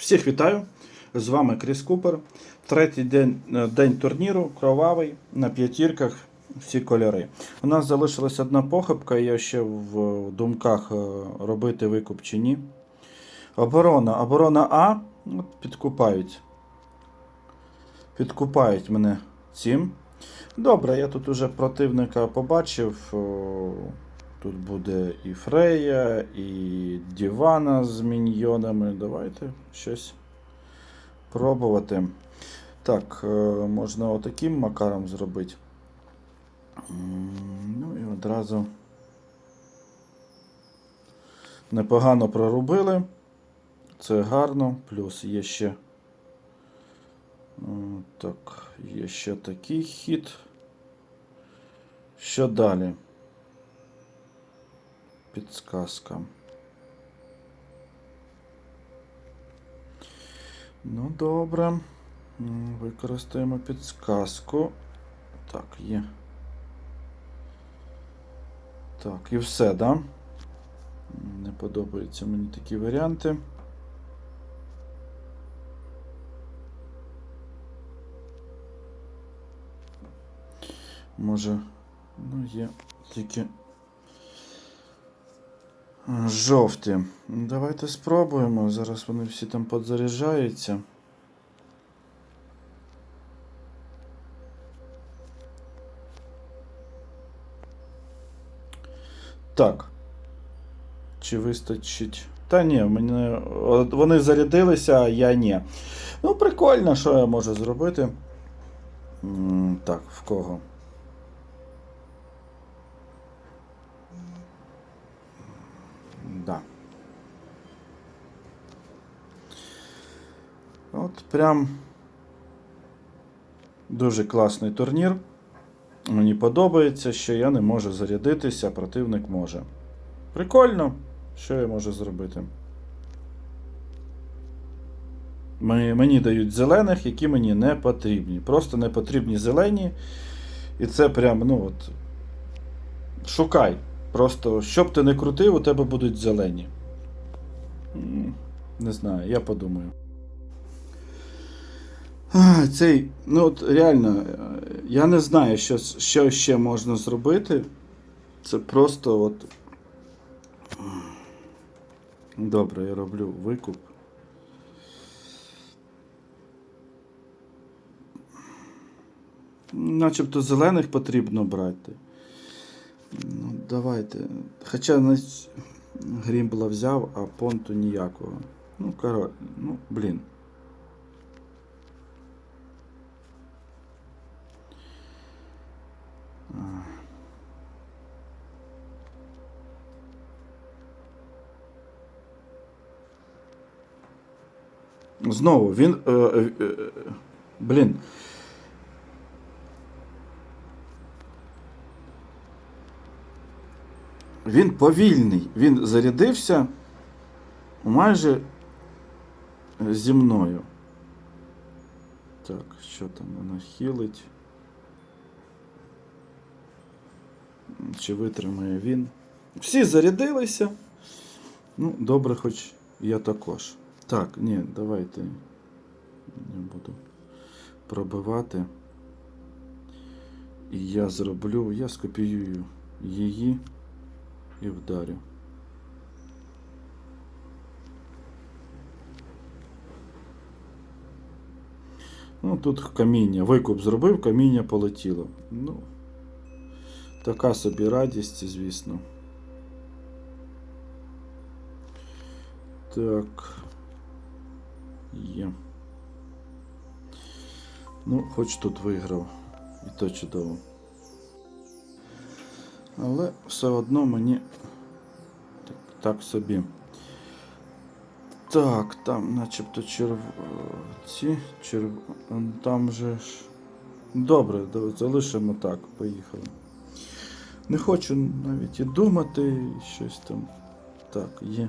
Всіх вітаю! З вами Кріс Купер. Третій день, е, день турніру, кровавий, на п'ятірках всі кольори. У нас залишилась одна похибка, я ще в думках е, робити викуп чи ні. Оборона. Оборона А підкупають. Підкупають мене цим. Добре, я тут уже противника побачив. Тут буде і Фрея, і Дівана з міньйонами. Давайте щось пробувати. Так, е, можна отаким макаром зробити. Ну і одразу непогано прорубили. Це гарно. Плюс є ще. Так, є ще такий хід. Що далі? Підсказка. Ну, добре. Використаємо підсказку. Так, є. Так, і все, да? Не подобаються мені такі варіанти. Може, ну є тільки жовті. Давайте спробуємо. Зараз вони всі там подзаряджаються. Так. Чи вистачить? Та ні, мене вони зарядилися, а я ні. Ну, прикольно, що я можу зробити. Так, в кого? Да. От прям дуже класний турнір. Мені подобається, що я не можу зарядитися, а противник може. Прикольно, що я можу зробити. Мені дають зелених, які мені не потрібні. Просто не потрібні зелені. І це прям, ну от. Шукай. Просто, що б ти не крутив, у тебе будуть зелені. Не знаю, я подумаю. Цей, ну от реально, я не знаю, що, що ще можна зробити. Це просто от. Добре, я роблю викуп. Начебто зелених потрібно брати. Ну, давайте. Хоча навіть Грімбла взяв, а понту ніякого. Ну, коротше, ну, блін. Знову він. Е, е, е, блін. Він повільний. Він зарядився майже зі мною. Так, що там воно хілить? Чи витримає він? Всі зарядилися. Ну, добре, хоч я також. Так, ні, давайте не буду пробивати. І я зроблю, я скопіюю її і вдарю. Ну, тут каміння. Викуп зробив, каміння полетіло. Ну, така собі радість, звісно. Так. Є. Ну, хоч тут виграв. І то чудово. Але все одно мені так, так собі. Так, там начебто черв... ці черв... Там же ж. Добре, залишимо так, поїхали. Не хочу навіть і думати, і щось там. Так, є.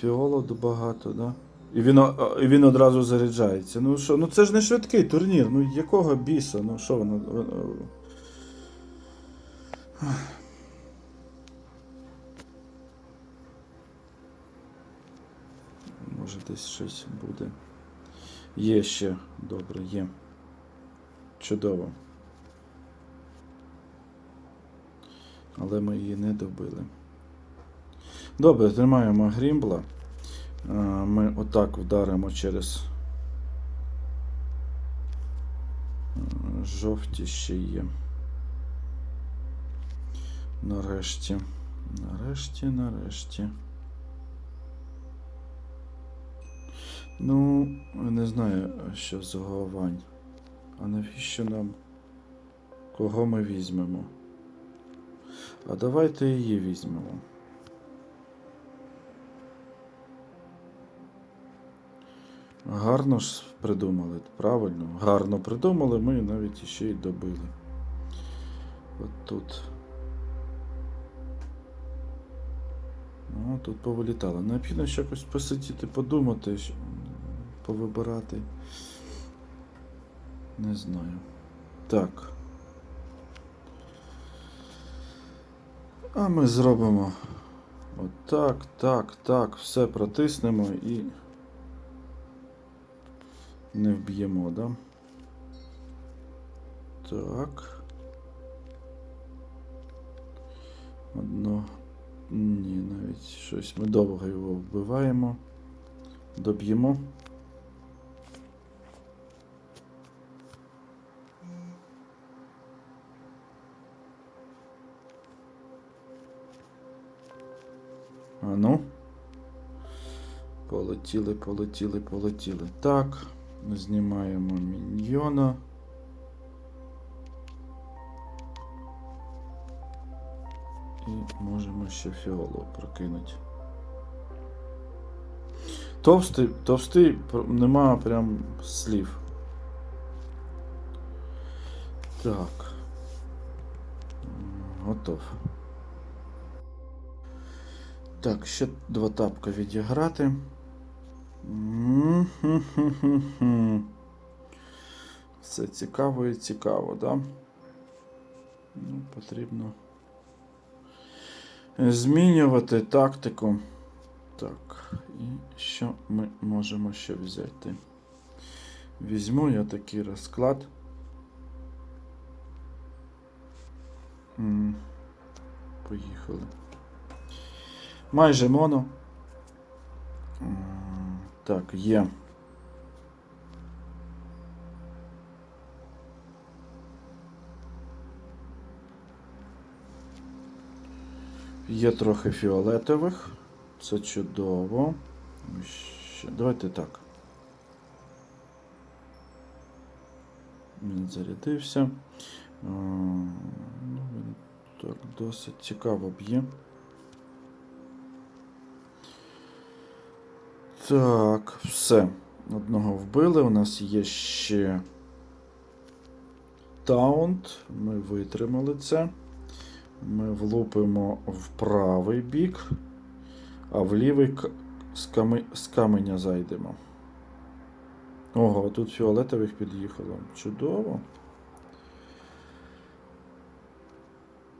Фіолод багато, да? І він, і він одразу заряджається. Ну що, ну це ж не швидкий турнір. Ну якого біса? Ну що воно. Може десь щось буде. Є ще. Добре, є. Чудово. Але ми її не добили. Добре, тримаємо грімбла. Е, Ми отак вдаримо через е, жовті ще є. Нарешті. Нарешті, нарешті. Ну, не знаю, що з головань. А навіщо нам? Кого ми візьмемо? А давайте її візьмемо. Гарно ж придумали, правильно? Гарно придумали, ми навіть ще й добили. От тут. Ну, тут повилітало. Необхідно ще якось посидіти, подумати, повибирати. Не знаю. Так. А ми зробимо отак, так, так, все протиснемо і не вб'ємо, да? Так. Одно. Ні, навіть щось. Ми довго його вбиваємо. Доб'ємо. А ну. Полетіли, полетіли, полетіли. Так. Знімаємо міньйона. І можемо ще фіолу прокинути. Товстий, товстий, нема прям слів. Так. Готов. Так, ще два тапка відіграти. Все цікаво і цікаво, да? Ну, потрібно змінювати тактику. Так, і що ми можемо ще взяти? Візьму я такий розклад. Поїхали. Майже моно. Так, є. Є трохи фіолетових. Це чудово. Ще. Давайте так. Він зарядився. Ну, він так досить цікаво б'є. Так, все. Одного вбили. У нас є ще таунт. Ми витримали це. Ми влупимо в правий бік, а в лівий з, ками... з каменя зайдемо. Ого, тут фіолетових під'їхало. Чудово.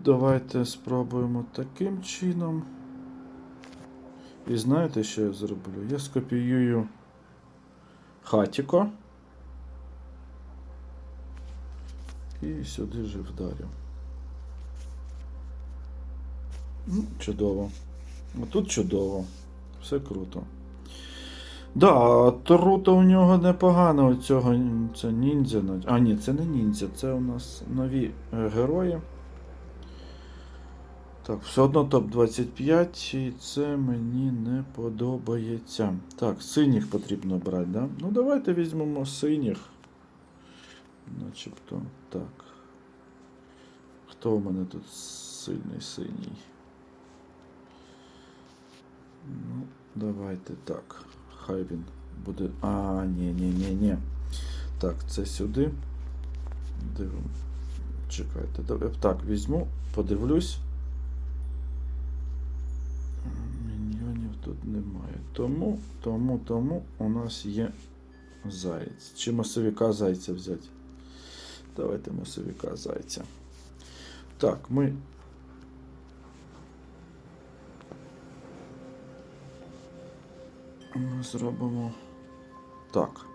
Давайте спробуємо таким чином. І знаєте, що я зроблю? Я скопіюю хатіко. І сюди же вдарю. Ну, Чудово. А тут чудово. Все круто. Да, Тарута у нього непогано у цього це ніндзя. А, ні, це не ніндзя, це у нас нові е, герої. Так, все одно топ-25, і це мені не подобається. Так, синіх потрібно брати, да? Ну давайте візьмемо синіх. Начебто. Так. Хто у мене тут сильний синій? Ну, давайте так. Хай він буде. А, ні, ні, ні, ні. Так, це сюди. Дивимо. Чекайте. Так, візьму, подивлюсь. Немає. Тому, тому, тому у нас є заєць. Чи масовика зайця взяти? Давайте масовика зайця. Так, ми Ми зробимо так.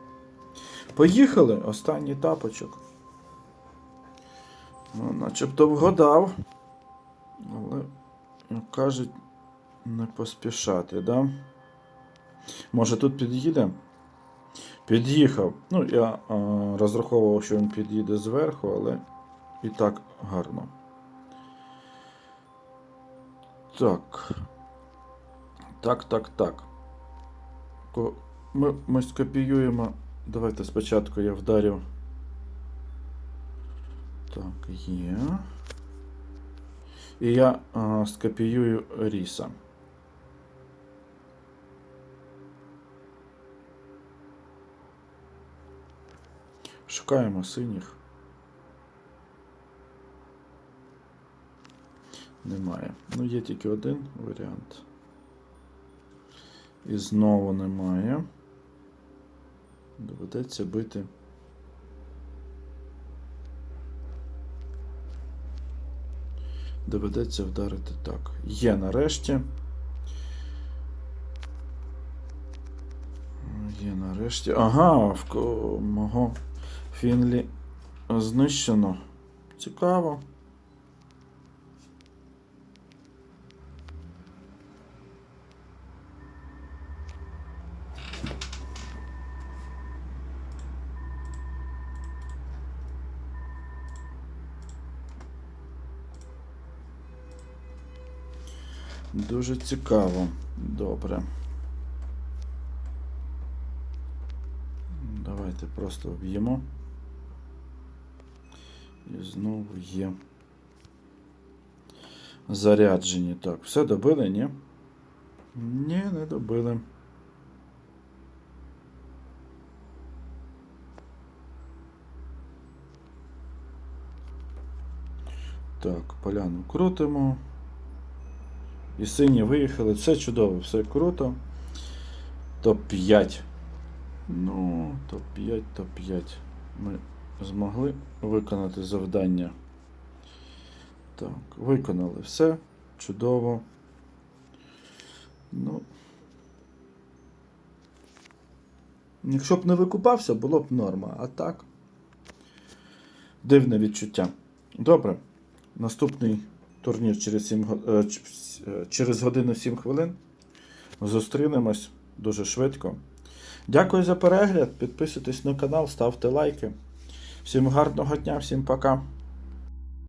Поїхали. Останній тапочок. Ну, начебто вгадав. Але, як кажуть, не поспішати, да? Може тут під'їде? Під'їхав. Ну, я а, розраховував, що він під'їде зверху, але і так гарно. Так. Так, так, так. Ми, ми скопіюємо. Давайте спочатку я вдарю. Так, є. І я а, скопіюю ріса. Шукаємо синіх. Немає. Ну, є тільки один варіант. І знову немає. Доведеться бити. Доведеться вдарити так. Є нарешті. Є нарешті. Ага, в мого Фінлі знищено. Цікаво. Дуже цікаво. Добре. Давайте просто вб'ємо. І знову є. Заряджені. Так, все добили, ні? Ні, не добили. Так, поляну крутимо. І сині виїхали. Все чудово, все круто. Топ-5. Ну, топ-5, топ-5. Ми змогли виконати завдання. Так, виконали все. Чудово. Ну. Якщо б не викупався, було б норма. А так. Дивне відчуття. Добре. Наступний турнір через, 7, го- е, е, через годину 7 хвилин. Зустрінемось дуже швидко. Дякую за перегляд. Підписуйтесь на канал, ставте лайки. Всім гарного дня, всім пока.